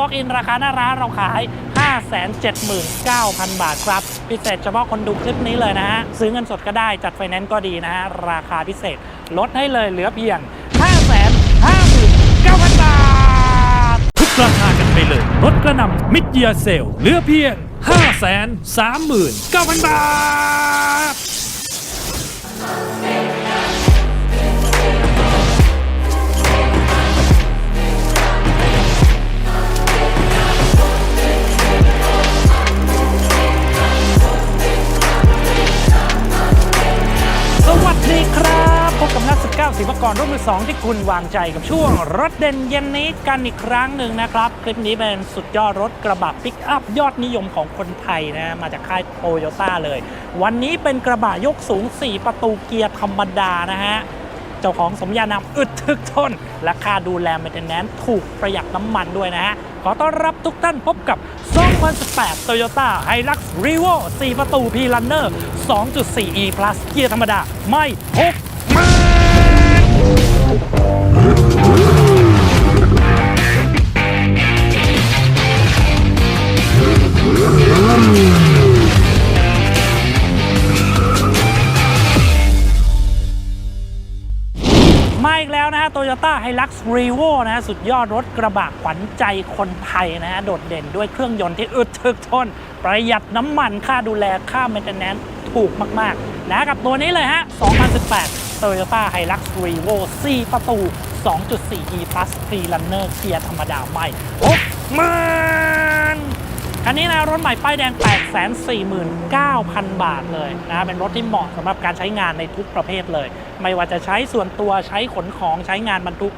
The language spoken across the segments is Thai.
Walk in ราคาหน้าร้านเราขาย 579,000 บาทครับ พิเศษเฉพาะคนดูคลิปนี้เลยนะฮะ ซื้อเงินสดก็ได้จัดไฟแนนซ์ก็ดีนะฮะ ราคาพิเศษลดให้เลยเหลือเพียง 559,000 บาท ทุกราคากันไปเลยลดกระนำมิดเยียเซลเหลือเพียง 5 3 9 0 0 0 บาท ดีครับพบกับนัก19ศิลปกรรุ่นมมือสองที่คุณวางใจกับช่วง รถเด่นเย็นนี้กันอีกครั้งหนึ่งนะครับ คลิปนี้เป็นสุดยอดรถกระบะปิกอัพยอดนิยมของคนไทยนะมาจากค่ายโตโยต้าเลย วันนี้เป็นกระบะยกสูง 4 ประตูเกียร์ธรรมดานะฮะ เจ้าของสมญานามอึดทึกทน และค่าดูแล m ม i เ t นแนนถูกประหยัดน้ำมันด้วยนะฮะ ขอต้อนรับทุกท่านพบกับ 2018 Toyota Hilux Revo 4 ประตู P Runner 2.4 E Plus เกียร์ธรรมดา ไม่หกมือ Toyota Hilux Revo นะฮะสุดยอดรถกระบะขวัญใจคนไทยนะฮะโดดเด่นด้วยเครื่องยนต์ที่อึดถึกทน ประหยัดน้ำมันค่าดูแลค่า maintenance ถูกมาก ๆ นะกับตัวนี้เลยฮะ 2018 Toyota Hilux Revo 4 ประตู 2.4 E Plus Pre-Runner เกียร์ธรรมดาใหม่โอ้มัน คันนี้นะรถใหม่ป้ายแดง 849,000 บาทเลยนะเป็นรถที่เหมาะสำหรับการใช้งานในทุกประเภทเลย ไม่ว่าจะใช้ส่วนตัวใช้ขนของใช้งานบรรทุก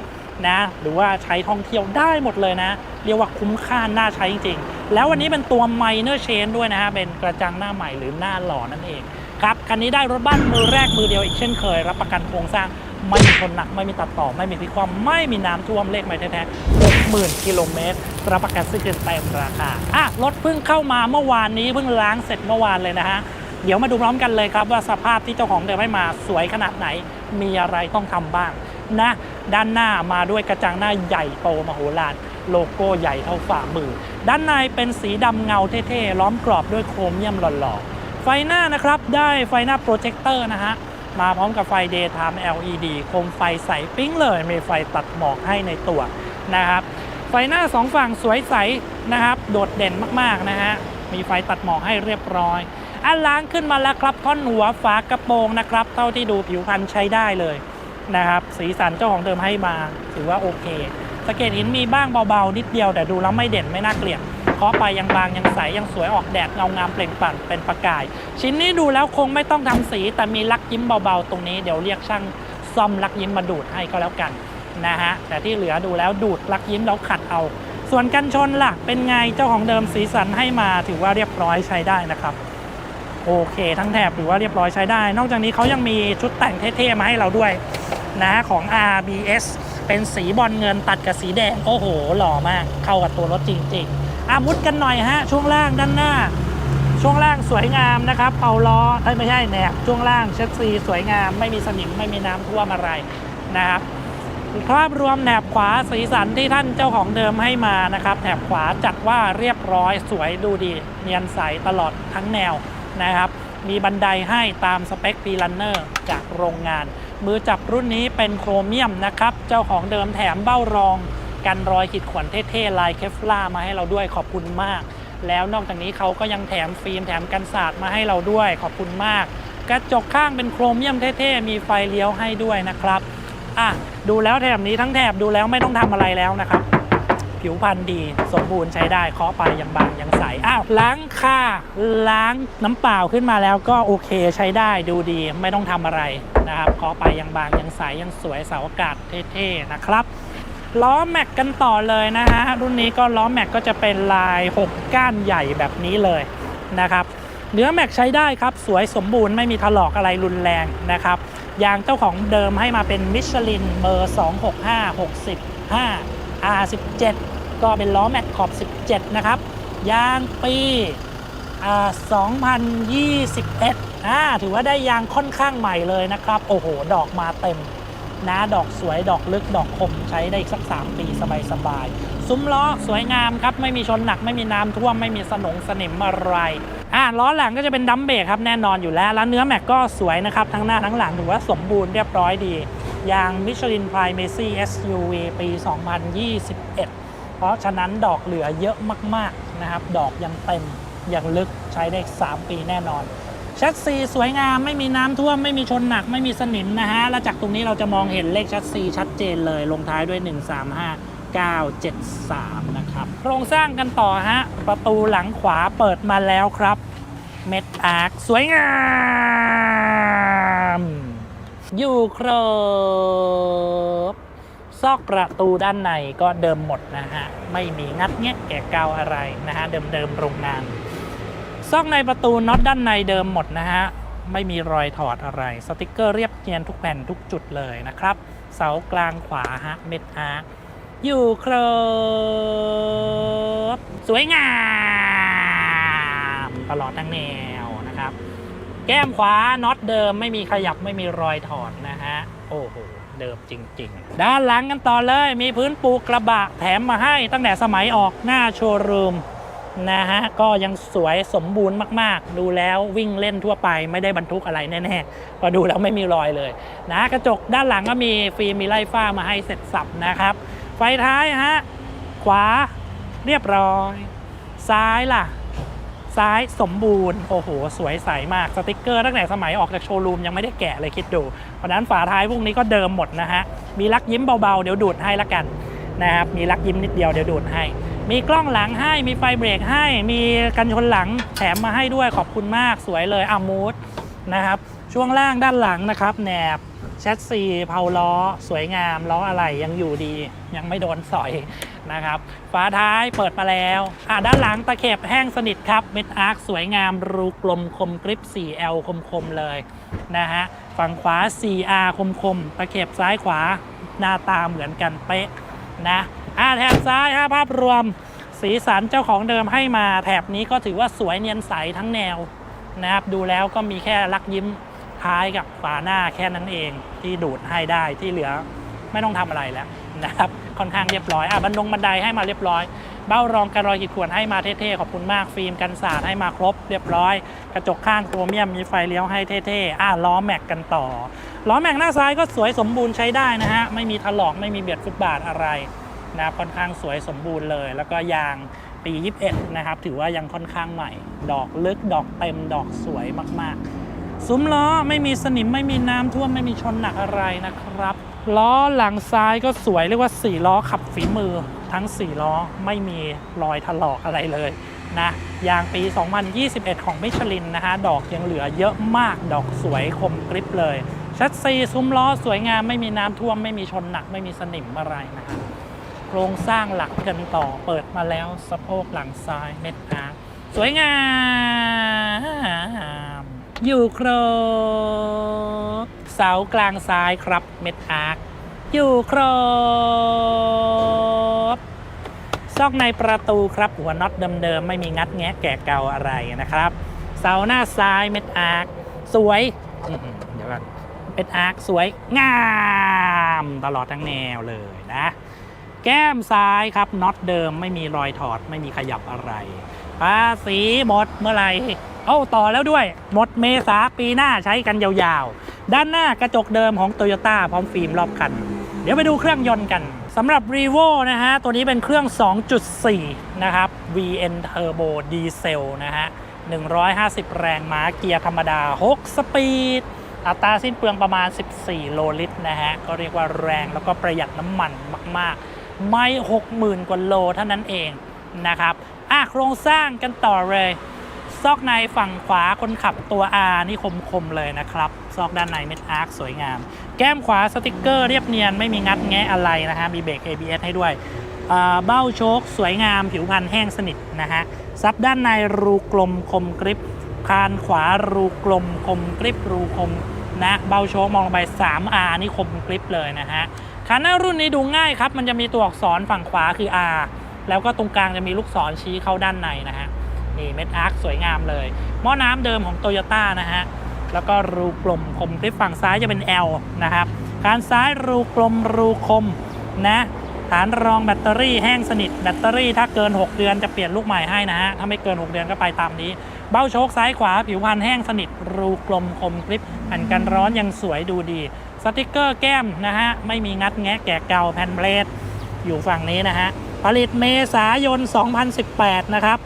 นะหรือว่าใช้ท่องเที่ยวได้หมดเลยนะ เรียกว่าคุ้มค่าน่าใช้จริงๆ แล้ววันนี้เป็นตัว Minor Change ด้วยนะฮะ เป็นกระจังหน้าใหม่หรือหน้าหล่อนั่นเอง ครับ คันนี้ได้รถบ้านมือแรกมือเดียวอีกเช่นเคย รับประกันโครงสร้าง ไม่มีชนหนัก ไม่มีตัดต่อ ไม่มีพลิกความไม่มีน้ำท่วมเลขไม่แท้ๆ60,000กิโลเมตรรับประกันซื้อเกินเต็มราคาอะรถเพิ่งเข้ามาเมื่อวานนี้เพิ่งล้างเสร็จเมื่อวานเลยนะฮะเดี๋ยวมาดูพร้อมกันเลยครับว่าสภาพที่เจ้าของเดิมให้มาสวยขนาดไหน มีอะไรต้องทำบ้างนะ ด้านหน้ามาด้วยกระจังหน้าใหญ่โตมโหฬารโลโก้ใหญ่เท่าฝ่ามือ ด้านในเป็นสีดำเงาเท่ๆล้อมกรอบด้วยโครเมียมหล่อๆไฟหน้านะครับได้ไฟหน้าโปรเจคเตอร์นะฮะ มาพร้อมกับไฟ Daytime LED โคมไฟใสปิ้งเลย มีไฟตัดหมอกให้ในตัวนะครับ ไฟหน้าสองฝั่งสวยใสนะครับ โดดเด่นมากๆนะฮะ มีไฟตัดหมอกให้เรียบร้อยอันล้างขึ้นมาแล้วครับท่อนหัวฝากระโปรงนะครับ เท่าที่ดูผิวพรรณใช้ได้เลยนะครับ สีสันเจ้าของเดิมให้มาถือว่าโอเค สะเก็ตหินมีบ้างเบาๆ นิดเดียวแต่ดูแล้วไม่เด่นไม่น่าเกลียดเคาะไปยังบางยังใสยังสวยออกแดดเงางามเปล่งปลั่งเป็นประกาย ชิ้นนี้ดูแล้วคงไม่ต้องทำสี แต่มีลักยิ้มเบาๆ ตรงนี้เดี๋ยวเรียกช่างซ่อมลักยิ้มมาดูดให้ก็แล้วกันนะฮะแต่ที่เหลือดูแล้วดูดลักยิ้มแล้วขัดเอา ส่วนกันชนล่ะ เป็นไงเจ้าของเดิมสีสันให้มาถือว่าเรียบร้อยใช้ได้นะครับโอเคทั้งแถบถือว่าเรียบร้อยใช้ได้ นอกจากนี้เขายังมีชุดแต่งเท่ๆมาให้เราด้วยนะของ RBS เป็นสีบอลเงินตัดกับสีแดง โอ้โห หล่อมาก เข้ากับตัวรถจริงๆอามุดกันหน่อยฮะ ช่วงล่างด้านหน้า ช่วงล่างสวยงามนะครับ เป่าล้อไม่ใช่แหนบช่วงล่างเช็ดซีสวยงาม ไม่มีสนิมไม่มีน้ำท่วมอะไรนะครับภาพรวมแถบขวาสีสันที่ท่านเจ้าของเดิมให้มานะครับแถบขวาจัดว่าเรียบร้อยสวยดูดี เนียนใสตลอดทั้งแนวนะครับ มีบันไดให้ตามสเปคปีลันเนอร์จากโรงงาน มือจับรุ่นนี้เป็นโครเมียมนะครับ เจ้าของเดิมแถมเบ้ารอง กันรอยขีดข่วนเท่ๆลายเคฟลาร์มาให้เราด้วยขอบคุณมาก แล้วนอกจากนี้เขาก็ยังแถมฟิล์มแถมกันสาดมาให้เราด้วยขอบคุณมาก กระจกข้างเป็นโครเมียมเท่ๆมีไฟเลี้ยวให้ด้วยนะครับอะดูแล้วแถบนี้ทั้งแถบดูแล้วไม่ต้องทำอะไรแล้วนะครับ ผิวพรรณดี สมบูรณ์ใช้ได้เคาะไปยังบางยังใส อ้าว ล้างค่าล้างน้ำเปล่าขึ้นมาแล้วก็โอเคใช้ได้ดูดีไม่ต้องทำอะไรนะครับเคาะไปยังบางยังใสยังสวยเสาอากาศเท่ๆนะครับล้อแม็กกันต่อเลยนะฮะรุ่นนี้ก็ล้อแม็กก็จะเป็นลาย 6 ก้านใหญ่แบบนี้เลยนะครับเนื้อแม็กใช้ได้ครับ สวยสมบูรณ์ไม่มีถลอกอะไรรุนแรงนะครับยางเจ้าของเดิมให้มาเป็นมิชลินเบอร์ 265 65 R17 ก็เป็นล้อแม็กขอบ 17 นะครับ ยางปีอ่า2021อ่าถือว่าได้ยางค่อนข้างใหม่เลยนะครับ โอ้โห ดอกมาเต็มนะดอกสวยดอกลึกดอกคมใช้ได้อีกสัก 3 ปีสบายๆซุ้มล้อสวยงามครับ ไม่มีชนหนักไม่มีน้ำท่วมไม่มีสนงสนิมอะไรอ่าล้อหลังก็จะเป็นดัมเบรครับแน่นอนอยู่แล้ว แล้วเนื้อแม็กก็สวยนะครับ ทั้งหน้าทั้งหลังถือว่าสมบูรณ์เรียบร้อยดียาง Michelin Primacy SUV ปี 2021 เพราะฉะนั้นดอกเหลือเยอะมากๆนะครับ ดอกยังเต็มยังลึกใช้ได้ 3 ปีแน่นอนแชสซีสวยงามไม่มีน้ำท่วมไม่มีชนหนักไม่มีสนิมนะฮะ แล้วจากตรงนี้เราจะมองเห็นเลขแชสซีชัดเจนเลยลงท้ายด้วย 135973 นะครับ โครงสร้างกันต่อฮะ ประตูหลังขวาเปิดมาแล้วครับ เม็ดอาร์คสวยงาม อยู่ครบ ซอกประตูด้านในก็เดิมหมดนะฮะ ไม่มีงัดแงะแกะเกาอะไรนะฮะ เดิมๆโรงงาน ซอกในประตูน็อตด้านในเดิมหมดนะฮะ ไม่มีรอยถอดอะไร สติกเกอร์เรียบเนียนทุกแผ่นทุกจุดเลยนะครับ เสากลางขวาฮะ เม็ดอาร์อยู่ครบสวยงาม ตลอดทั้งแนวนะครับ แก้มขวาน็อตเดิมไม่มีขยับไม่มีรอยถอดนะฮะ โอ้โห เดิมจริง ๆ ด้านหลังกันต่อเลยมีพื้นปูกระบะแถมมาให้ตั้งแต่สมัยออกหน้าโชว์รูมนะฮะ ก็ยังสวยสมบูรณ์มากๆ ดูแล้ววิ่งเล่นทั่วไปไม่ได้บรรทุกอะไรแน่ๆ ก็ดูแล้วไม่มีรอยเลยนะกระจกด้านหลังก็มีฟิล์มมีไล่ฝ้ามาให้เสร็จสับนะครับ ไฟท้ายฮะ ขวาเรียบร้อย ซ้ายล่ะ ซ้ายสมบูรณ์ โอ้โห สวยใสมากสติกเกอร์ตั้งแต่สมัยออกจากโชว์รูมยังไม่ได้แกะเลยคิดดู เพราะนั้นฝาท้ายพวกนี้ก็เดิมหมดนะฮะ มีลักยิ้มเบาๆ เดี๋ยวดูดให้ละกันนะครับ มีลักยิ้มนิดเดียวเดี๋ยวดูดให้ มีกล้องหลังให้มีไฟเบรกให้ มีกันชนหลังแถมมาให้ด้วยขอบคุณมากสวยเลยอามูดนะครับช่วงล่างด้านหลังนะครับแหนบแชสซีเพาล้อ สวยงามล้ออะไรยังอยู่ดี ยังไม่โดนสอย นะครับ ฝาท้ายเปิดมาแล้วอะด้านหลังตะเข็บแห้งสนิทครับเม็ดอาร์คสวยงามรูกลมคมกริป 4L คมคมๆเลยนะฮะฝั่งขวา 4R คมคมๆตะเข็บซ้ายขวาหน้าตาเหมือนกันเป๊ะนะอะแถบซ้ายฮะภาพรวมสีสันเจ้าของเดิมให้มาแถบนี้ก็ถือว่าสวยเนียนใสทั้งแนวนะครับดูแล้วก็มีแค่ลักยิ้มท้ายกับฝาหน้าแค่นั้นเองที่ดูดให้ได้ที่เหลือไม่ต้องทำอะไรแล้วนะครับ ค่อนข้างเรียบร้อยอะบันดงบันไดให้มาเรียบร้อย เบ้ารองการรอยขีดข่วนให้มาเท่ๆขอบคุณมากฟิล์มกันสาดให้มาครบเรียบร้อย กระจกข้างโครเมียมมีไฟเลี้ยวให้เท่ๆอะล้อแม็กกันต่อล้อแม็กหน้าซ้ายก็สวยสมบูรณ์ใช้ได้นะฮะไม่มีถลอกไม่มีเบียดฟุตบาทอะไรนะครับค่อนข้างสวยสมบูรณ์เลย แล้วก็ยางปี 21 นะครับ ถือว่ายังค่อนข้างใหม่ ดอกลึกดอกเต็มดอกสวยมากๆ ซุ้มล้อไม่มีสนิมไม่มีน้ำท่วมไม่มีชนหนักอะไรนะครับ ล้อหลังซ้ายก็สวยเรียกว่า 4 ล้อขับฝีมือทั้ง 4 ล้อไม่มีรอยถลอกอะไรเลยนะยางปี 2021 ของมิชลินนะฮะ ดอกยังเหลือเยอะมากดอกสวยคมกริบเลย ชัดซีซุ้มล้อสวยงามไม่มีน้ำท่วม ไม่มีชนหนักไม่มีสนิมอะไรนะฮะโครงสร้างหลักกันต่อเปิดมาแล้วสะโพกหลังซ้ายเม็ดอาสวยงาม อยู่ครบเสากลางซ้ายครับเม็ดอาร์คอยู่ครบซอกในประตูครับหัวน็อตเดิมๆไม่มีงัดแงะแกะเกาอะไรนะครับ เสาหน้าซ้ายเม็ดอาร์คสวยเดี๋ยวกันเม็ดอาร์คสวยงามตลอดทั้งแนวเลยนะ แก้มซ้ายครับน็อตเดิมไม่มีรอยถอดไม่มีขยับอะไรภาษีหมดเมื่อไหร่ เอ้าต่อแล้วด้วย หมดเมษาปีหน้าใช้กันยาวๆ ด้านหน้ากระจกเดิมของ t o y ยต้พร้อมฟิล์มรอบคัน เดี๋ยวไปดูเครื่องยนต์กันสำหรับ r e v o นะฮะ ตัวนี้เป็นเครื่อง 2.4 นะครับ VN Turbo Diesel นะฮะ 150 แรงม้าเกียร์ธรรมดา 6 สปีด อัตราสิ้นเปลืองประมาณ 14 โลลิตรนะฮะ ก็เรียกว่าแรงแล้วก็ประหยัดน้ำมันมากๆ ไม่ 60,000 กว่าโลเท่านั้นเองนะครับอะโครงสร้างกันต่อเลย ซอกในฝั่งขวาคนขับตัว R นี่คมๆเลยนะครับ ซอกด้านในเม็ดอาร์คสวยงาม แก้มขวาสติกเกอร์เรียบเนียนไม่มีงัดแงะอะไรนะฮะมีเบรก ABS ให้ด้วยเบ้าโชคสวยงามผิวพรรณแห้งสนิทนะฮะซับด้านในรูกลมคมกริบคานขวารูกลมคมกริบรูคมนะเบาโชคมองลงไป 3R นี่คมกริบเลยนะฮะคันหน้ารุ่นนี้ดูง่ายครับ มันจะมีตัวอักษรฝั่งขวาคือ R แล้วก็ตรงกลางจะมีลูกศรชี้เข้าด้านในนะฮะ นี่เม็ดอาร์คสวยงามเลย หม้อน้ำเดิมของโตโยต้านะฮะ แล้วก็รูกลมคมคลิปฝั่งซ้ายจะเป็น L นะครับการซ้ายรูกลมรูคมนะฐานรองแบตเตอรี่แห้งสนิทแบตเตอรี่ถ้าเกิน 6 เดือนจะเปลี่ยนลูกใหม่ให้นะฮะ ถ้าไม่เกิน 6 เดือนก็ไปตามนี้ เบ้าโชคซ้ายขวาผิวพรรณแห้งสนิท รูกลมคมกริบแผ่นกันร้อนยังสวยดูดี สติกเกอร์แก้มนะฮะ ไม่มีงัดแงะแกะเก่าแผ่นเบลดอยู่ฝั่งนี้นะฮะ ผลิตเมษายน 2018 นะครับ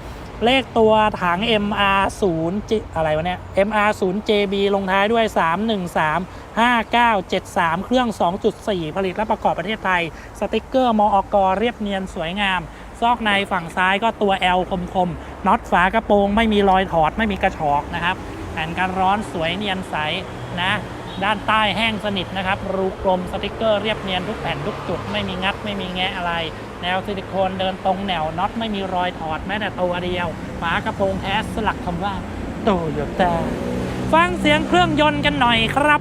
เลขตัวถัง MR0 อะไรวะเนี่ย MR0 JB ลงท้ายด้วย 313 5973 เครื่อง 2.4 ผลิตและประกอบประเทศไทย สติกเกอร์มออกเรียบเนียนสวยงาม ซอกในฝั่งซ้ายก็ตัว L คมๆน็อตฝากระโปรงไม่มีรอยถอดไม่มีกระชอกนะครับแผ่นกันร้อนสวยเนียนใสนะด้านใต้แห้งสนิทนะครับ รูกลมสติกเกอร์เรียบเนียนทุกแผ่นทุกจุด ไม่มีงัดไม่มีแงะอะไร แนวซิลิโคนเดินตรงแนวน็อตไม่มีรอยถอดแม้แต่ตัวเดียวฝากระโปรงแท้สลักคำว่าโตโยต้าฟังเสียงเครื่องยนต์กันหน่อยครับ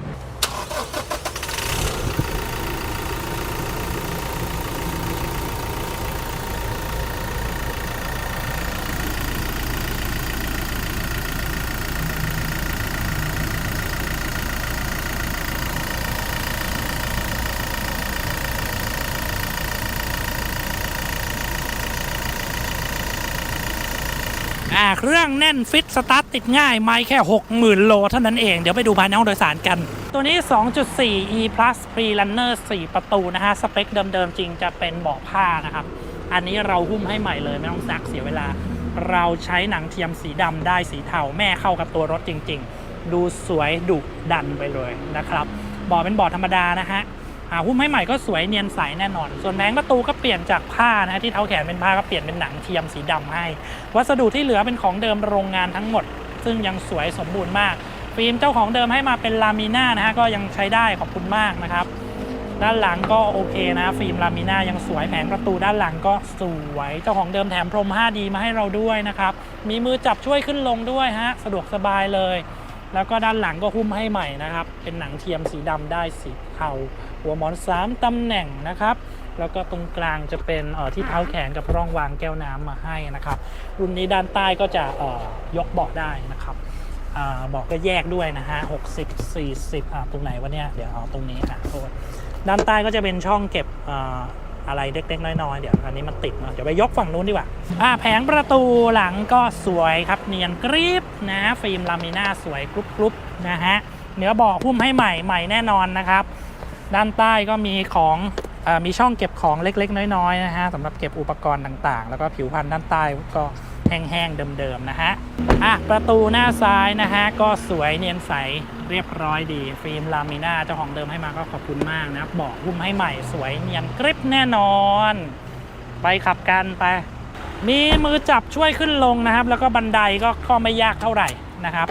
อ่าเครื่องแน่นฟิตสตาร์ทติดง่าย ไม่แค่ 60,000 โลเท่านั้นเอง เดี๋ยวไปดูภายในห้องโดยสารกัน ตัวนี้ 2.4 e plus pre runner 4 ประตูนะฮะ สเปคเดิมๆจริงจะเป็นเบาะผ้านะครับ อันนี้เราหุ้มให้ใหม่เลย ไม่ต้องซักเสียเวลา เราใช้หนังเทียมสีดำได้สีเทาแม่เข้ากับตัวรถจริง ๆ ดูสวยดุดันไปเลยนะครับเบาะเป็นเบาะธรรมดานะฮะ อ่าหุ้มให้ใหม่ก็สวยเนียนใสแน่นอน ส่วนแผงประตูก็เปลี่ยนจากผ้านะที่เท้าแขนเป็นผ้าก็เปลี่ยนเป็นหนังเทียมสีดำให้ วัสดุที่เหลือเป็นของเดิมโรงงานทั้งหมด ซึ่งยังสวยสมบูรณ์มาก ฟิล์มเจ้าของเดิมให้มาเป็นลามิน่านะฮะก็ยังใช้ได้ขอบคุณมากนะครับ ด้านหลังก็โอเคนะ ฟิล์มลามิน่ายังสวยแผงประตูด้านหลังก็สวยเจ้าของเดิมแถมพรม 5D มาให้เราด้วยนะครับมีมือจับช่วยขึ้นลงด้วยฮะสะดวกสบายเลย แล้วก็ด้านหลังก็หุ้มให้ใหม่นะครับเป็นหนังเทียมสีดำได้สีเทา หัวหมอน 3 ตำแหน่งนะครับ แล้วก็ตรงกลางจะเป็นที่เท้าแขนกับร่องวางแก้วน้ำมาให้นะครับ รุ่นนี้ด้านใต้ก็จะยกเบาะได้นะครับเบาะก็แยกด้วยนะฮะ60 40อ่าตรงไหนวะเนี่ย เดี๋ยวเอาตรงนี้อะโทษด้านใต้ก็จะเป็นช่องเก็บอะไรเล็กๆน้อยๆ เดี๋ยวอันนี้มันติดเนอะเดี๋ยวไปยกฝั่งนู้นดีกว่า อ่า แผงประตูหลังก็สวยครับ เนียนกริบนะ ฟิล์มลามิน่าสวยกรุบๆนะฮะ เนื้อเบาะหุ้มให้ใหม่ใหม่แน่นอนนะครับ ด้านใต้ก็มีของอมีช่องเก็บของเล็กๆ น้อยๆนะฮะสำหรับเก็บอุปกรณ์ต่างๆ แล้วก็ผิวพรรณด้านใต้ก็แห้งๆเดิมๆนะฮะอะประตูหน้าซ้ายนะฮะก็สวยเนียนใสเรียบร้อยดี ฟิล์มลามิน่าเจ้าของเดิมให้มาก็ขอบคุณมากนะเบอกหุ้มให้ใหม่สวยเนียนกริบแน่นอน ไปขับกันไป มีมือจับช่วยขึ้นลงนะครับ แล้วก็บันไดก็ก็ไม่ยากเท่าไหร่นะครับ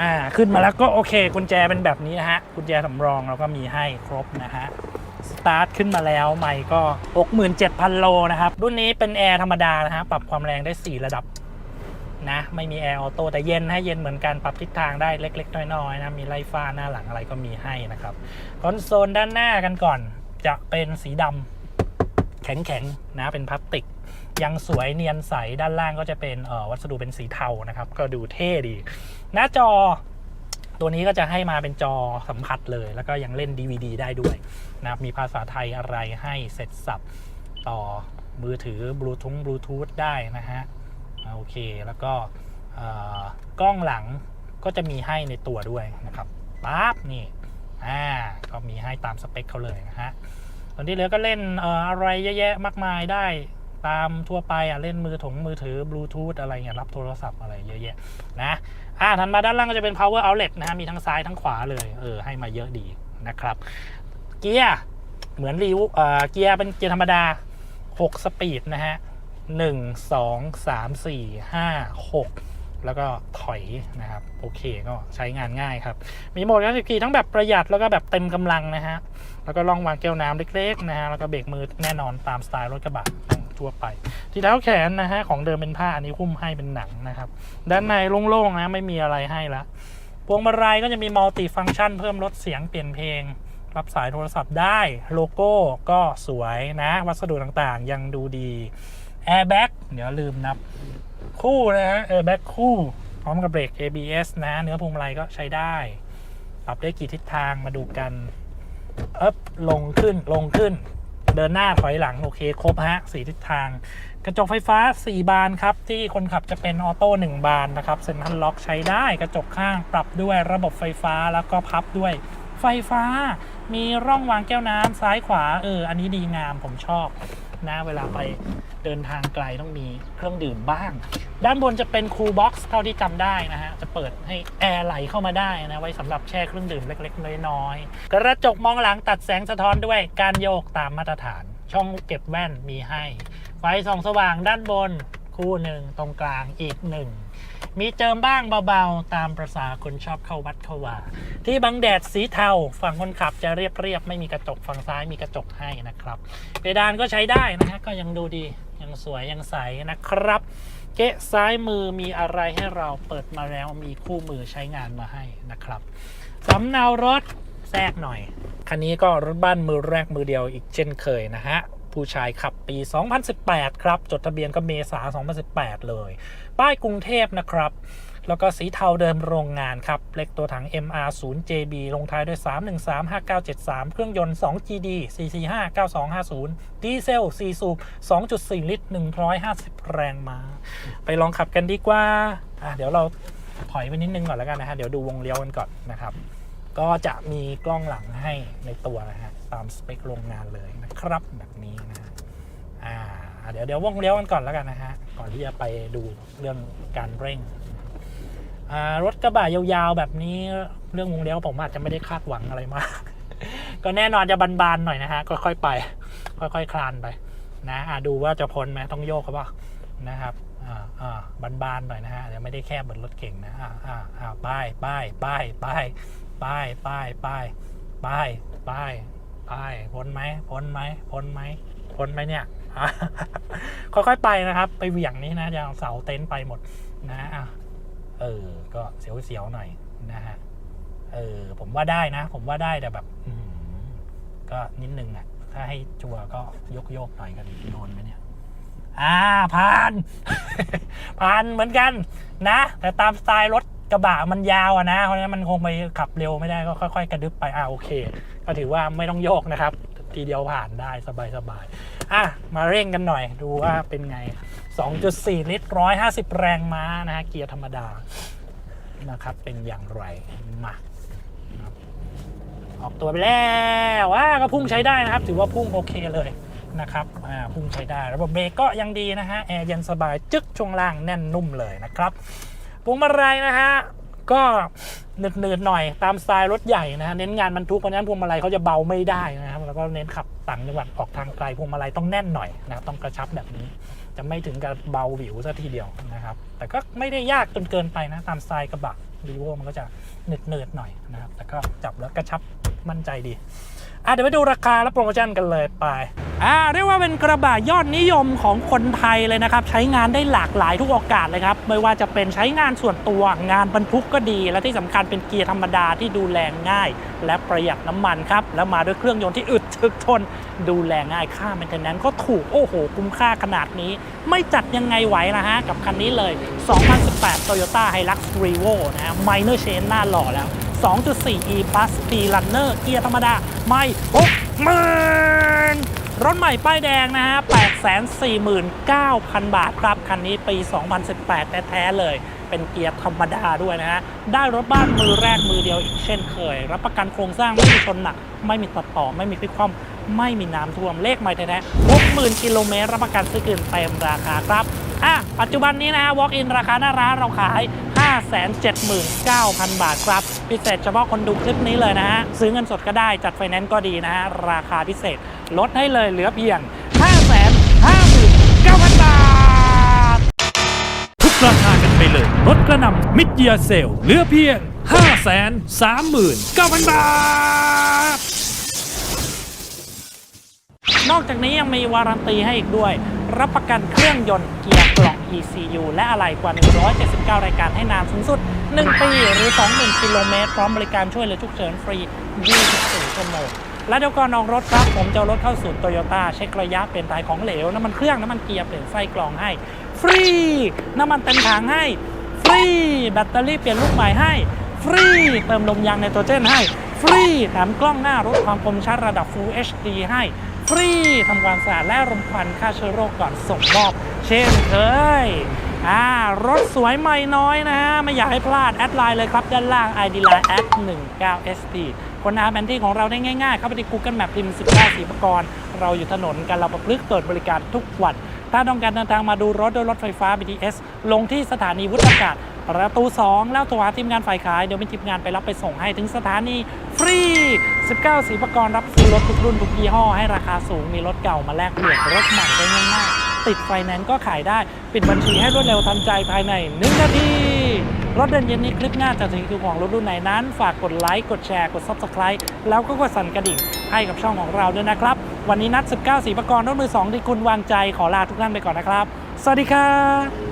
อ่าขึ้นมาแล้วก็โอเคกุญแจเป็นแบบนี้นะฮะกุญแจสำรองเราก็มีให้ครบนะฮะสตาร์ทขึ้นมาแล้วใหม่ก็ 67,000 โลนะครับ รุ่นนี้เป็นแอร์ธรรมดานะฮะปรับความแรงได้ 4 ระดับนะไม่มีแอร์ออโต้แต่เย็นให้เย็นเหมือนกันปรับทิศทางได้เล็ก ๆ น้อยๆนะมีไล่ฟ้าหน้าหลังอะไรก็มีให้นะครับคอนโซลด้านหน้ากันก่อนจะเป็นสีดำแข็งๆนะเป็นพลาสติก ยังสวยเนียนใสด้านล่างก็จะเป็นวัสดุเป็นสีเทานะครับ ก็ดูเท่ดี หน้าจอตัวนี้ก็จะให้มาเป็นจอสัมผัสเลย แล้วก็ยังเล่น DVD ได้ด้วยนะครับมีภาษาไทยอะไรให้เสร็จสับต่อมือถือบลูทูธบลูทูธได้นะฮะโอเคแล้วก็กล้องหลังก็จะมีให้ในตัวด้วยนะครับปั๊บนี่อ่าก็มีให้ตามสเปคเขาเลยนะฮะส่วนที่เหลือก็เล่นอออะไรเยอะแยะมากมายได้ ตามทั่วไปอะเล่นมือถงมือถือบลูทูธอะไรเงี้ยรับโทรศัพท์อะไรเยอะแยะนะอ่าถัดมาด้านล่างก็จะเป็น power outlet นะฮะมีทั้งซ้ายทั้งขวาเลยเออให้มาเยอะดีนะครับ เกียร์เหมือนรีวเอ่อเกียร์เป็นเกียร์ธรรมดา 6 สปีดนะฮะ1 2 3 4 5 6แล้วก็ถอยนะครับ โอเคก็ใช้งานง่ายครับ มีโหมดการขับขี่ทั้งแบบประหยัดแล้วก็แบบเต็มกำลังนะฮะ แล้วก็ล่องวางแก้วน้ำเล็กๆนะฮะ แล้วก็เบรกมือแน่นอนตามสไตล์รถกระบะ ทั่วไป ที่เท้าแขนนะฮะของเดิมเป็นผ้าอันนี้หุ้มให้เป็นหนังนะครับ ด้านในโล่งๆนะไม่มีอะไรให้ละพวงมาลัยก็จะมีมัลติฟัง c t ชันเพิ่มลดเสียงเปลี่ยนเพลง รับสายโทรศัพท์ได้โลโก้ก็สวยนะ วัสดุต่างๆ ยังดูดี Airbag เดี๋ยวลืมนับ คู่นะฮะ Airbag คู่พร้อมกับเบรก ABS นะ เนื้อพวงมาลัยก็ใช้ได้ปรับได้กี่ทิศทางมาดูกัน เอ๊บลงขึ้นลงขึ้น เดินหน้าถอยหลังโอเคครบฮะสีทิศทาง กระจกไฟฟ้า 4 บานครับ ที่คนขับจะเป็นออโต้1บานนะครับเซ็นทรัลล็อกใช้ได้กระจกข้างปรับด้วยระบบไฟฟ้าแล้วก็พับด้วยไฟฟ้า มีร่องวางแก้วน้ำซ้ายขวาเอออันนี้ดีงามผมชอบนะเวลาไป เดินทางไกลต้องมีเครื่องดื่มบ้าง ด้านบนจะเป็นคูลบ็อกซ์เท่าที่จำได้นะฮะ จะเปิดให้แอร์ไหลเข้ามาได้นะ ไว้สำหรับแช่เครื่องดื่มเล็กๆ น้อยๆ กระจกมองหลังตัดแสงสะท้อนด้วยการโยกตามมาตรฐาน ช่องเก็บแว่นมีให้ ไฟส่องสว่างด้านบนคู่หนึ่งตรงกลางอีกหนึ่ง มีเจิมบ้างเบาๆ ตามประษาคนชอบเข้าวัดเข้าว่า ที่บังแดดสีเทาฝั่งคนขับจะเรียบๆ ไม่มีกระจกฝั่งซ้ายมีกระจกให้นะครับเพดานก็ใช้ได้นะฮะก็ยังดูดียังสวยยังใสนะครับ เกะซ้ายมือมีอะไรให้เราเปิดมาแล้วมีคู่มือใช้งานมาให้นะครับสำเนารถแทรกหน่อย คันนี้ก็รถบ้านมือแรกมือเดียวอีกเช่นเคยนะฮะ ผู้ชายขับปี 2018 ครับ จดทะเบียนก็เมษา 2018 เลย ป้ายกรุงเทพนะครับ แล้วก็สีเทาเดิมโรงงานครับ เลขตัวถัง MR0JB ลงท้ายด้วย 3135973 เครื่องยนต์ 2GD 4459250 ดีเซล 4 สูบ 2.4 ลิตร 150 แรงม้า ไปลองขับกันดีกว่า เดี๋ยวเราถอยไปนิดนึงก่อนแล้วกันนะฮะ เดี๋ยวดูวงเลี้ยวกันก่อนนะครับ ก็จะมีกล้องหลังให้ในตัวนะฮะ ตามสเปคโรงงานเลยนะครับแบบนี้นะฮะอ่าเดี๋ยวเดี๋ยววงเลี้ยวกันก่อนแล้วกันนะฮะก่อนที่จะไปดูเรื่องการเร่งอ่ารถกระบะยาวๆ แบบนี้เรื่องวงเลี้ยวผมอาจจะไม่ได้คาดหวังอะไรมาก ก็แน่นอนจะบานๆหน่อยนะฮะค่อยๆไป ค่อยๆคลานไปนะอ่าดูว่าจะพ้นไหมต้องโยกครับว่านะครับอ่าอ่าบานๆหน่อยนะฮะเดี๋ยวไม่ได้แคบเหมือนรถเก่งนะอ่าอ่าอ่าป้ายป้ายป้ายป้ายป้ายป้ายป้ายป้าย ป้ายป้ายพ้นไหมพ้นไหมพ้นไหมพ้นไหมเนี่ย ค่อยๆไปนะครับ ไปเหวี่ยงนี้นะจะเอาเสาเต็นท์ไปหมดนะอะเออ ก็เสียวๆหน่อยนะฮะเออ ผมว่าได้นะ ผมว่าได้แต่แบบก็นิดนึงอะ ถ้าให้จัวก็ยกๆหน่อยกันโดนไหมเนี่ย อ่าผ่านผ่านเหมือนกันนะ แต่ตามสไตล์รถ กระบะมันยาวอะนะเพราะฉะนั้นมันคงไปขับเร็วไม่ได้ก็ค่อย ๆ กระดึบไปอ่าโอเค ก็ถือว่าไม่ต้องโยกนะครับ ทีเดียวผ่านได้สบายๆอะมาเร่งกันหน่อยดูว่าเป็นไง 2.4 ลิตร 150 แรงม้านะฮะเกียร์ธรรมดานะครับเป็นอย่างไรมาออกตัวไปแล้วว่าก็พุ่งใช้ได้นะครับ ถือว่าพุ่งโอเคเลยนะครับอ่าพุ่งใช้ได้ ระบบเบรกก็ยังดีนะฮะแอร์เย็นสบายจึ๊กช่วงล่างแน่นนุ่มเลยนะครับ พวงมาลัยนะฮะก็หนืดๆหน่อยตามสไตล์รถใหญ่นะฮะเน้นงานบรรทุกเพราะฉะนั้นพวงมาลัยเขาจะเบาไม่ได้นะครับแล้วก็เน้นขับต่างจังหวัดออกทางไกลพวงมาลัยต้องแน่นหน่อยนะครับต้องกระชับแบบนี้ จะไม่ถึงกับเบาหวิวซะทีเดียวนะครับ แต่ก็ไม่ได้ยากจนเกินไปนะตามสไตล์กระบะรีโวมันก็จะเนืดๆหน่อยนะครับแต่ก็จับแล้วกระชับมั่นใจดี อะเดี๋ยวไปดูราคาและโปรโมชั่นกันเลยไปอ่าเรียกว่าเป็นกระบะยอดนิยมของคนไทยเลยนะครับ ใช้งานได้หลากหลายทุกโอกาสเลยครับ ไม่ว่าจะเป็นใช้งานส่วนตัวงานบรรทุกก็ดี และที่สำคัญเป็นเกียร์ธรรมดาที่ดูแลง่าย และประหยัดน้ำมันครับ แล้วมาด้วยเครื่องยนต์ที่อึดถึกทน ดูแลง่ายค่า m ม i เ t น n น n ก็ถูก โอ้โห คุ้มค่าขนาดนี้ ไม่จัดยังไงไหวนะฮะ กับคันนี้เลย 2018 Toyota Hilux Revo นะฮะ Minor Change หน้าหล่อแล้ว 2.4 e plus P runner เกียร์ธรรมดา ไม่หกหมื่นรถใหม่ป้ายแดงนะฮะ 849,000 บาทครับ คันนี้ปี 2018 แท้ๆเลย เป็นเกียร์ธรรมดาด้วยนะฮะ ได้รถบ้านมือแรกมือเดียวอีกเช่นเคย รับประกันโครงสร้างไม่มีชนหนัก ไม่มีตัดต่อ ไม่มีพลิกคว่ำไม่มีน้ำท่วม เลขใหม่แท้ๆ60,000 กิโลเมตร รับประกันซื้อคืนเต็มราคาครับ อะปัจจุบันนี้นะฮะ walk in ราคาหน้าร้านเราขาย 579,000 บาทครับ พิเศษเฉพาะคนดูคลิปนี้เลยนะฮะ ซื้อเงินสดก็ได้จัดไฟแนนซ์ก็ดีนะฮะ ราคาพิเศษลดให้เลยเหลือเพียง 559,000 บาท ทุกราคากันไปเลยรถกระหนำมิดเยียเซลเหลือเพียง 539,000 บาท นอกจากนี้ยังมีวารันตีให้อีกด้วย รับประกันเครื่องยนต์เกียร์กล่อง ECU และอะไหล่กว่า 179 รายการให้นานสูงสุด 1 ปี หรือ 20,000 กิโลเมตร พร้อมบริการช่วยเหลือฉุกเฉินฟรี 24 ชั่วโมง และเดี๋ยวก่อนออกรถครับ ผมจะรถเข้าศูนย์โตโยต้าเช็คระยะเปลี่ยนถ่ายของเหลว น้ำมันเครื่อง น้ำมันเกียร์เปลี่ยนไส้กรองให้ ฟรี น้ำมันเต็มถังให้ ฟรี แบตเตอรี่เปลี่ยนลูกใหม่ให้ ฟรี เติมลมยางไนโตรเจนให้ ฟรี แถมกล้องหน้ารถความคมชัดระดับ Full HD ให้ รีทำความสะอาดและรมควันฆ่าเชื้อโรคก่อนส่งมอบเช่นเคยอ่ารถสวยใหม่น้อยนะฮะ ไม่อยากให้พลาด แอดไลน์เลยครับ ด้านล่าง ID Line แอด19 ST คนหาแผนที่ของเราได้ง่ายๆ เข้าไปที่ Google Map พิมพ์19สีประกรณ์เราอยู่ถนนกันเราประพฤกษ์เปิดบริการทุกวัน ถ้าต้องการเดินทางมาดูรถด้วยรถไฟฟ้า BTS ลงที่สถานีวุฒากาศ ประตู 2 แล้วโทรหาทีมงานฝ่ายขาย เดี๋ยวมีทีมงานไปรับไปส่งให้ถึงสถานีฟรี 19 สีประกรรับซื้อรถทุกรุ่นทุกยี่ห้อให้ราคาสูงมีรถเก่ามาแลกเปลี่ยนรถใหม่ได้ง่ายๆติดไฟแนนซ์ก็ขายได้ ปิดบัญชีให้รวดเร็วทันใจภายใน 1 นาที รถเดินเย็นนี้คลิปหน้าจะถึงคิวของรถรุ่นไหนนั้น ฝากกดไลค์กดแชร์กด Subscribe แล้วก็กดสั่นกระดิ่งให้กับช่องของเราด้วยนะครับ วันนี้นัด 19 สีประกรรถมือ2ที่คุณวางใจขอลาทุกท่านไปก่อนนะครับ สวัสดีครับ